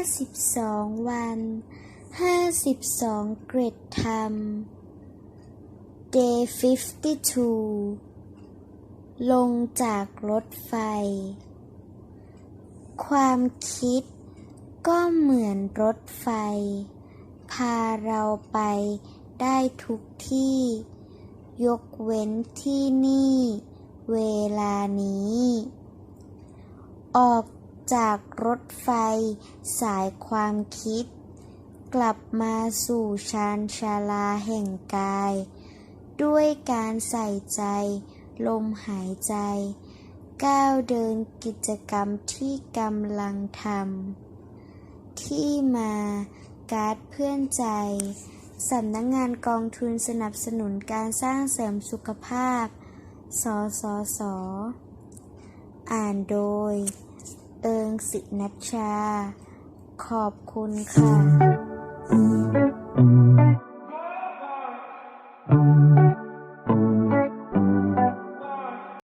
52วัน52เกรดธรรม Day 52 ลงจากรถไฟ ความคิดก็เหมือนรถไฟ พาเราไปได้ทุกที่ ยกเว้นที่นี่ เวลานี้ ออก จากรถไฟสายความคิด กลับมาสู่ชานชาลาแห่งกาย ด้วยการใส่ใจ ลมหายใจ ก้าวเดินกิจกรรมที่กำลังทำที่มาการ์ดเพื่อนใจสำนักงงานกองทุนสนับสนุนการสร้างเสริมสุขภาพ สสส อ่านโดย เอิงสินัชชา ขอบคุณค่ะ Thank you.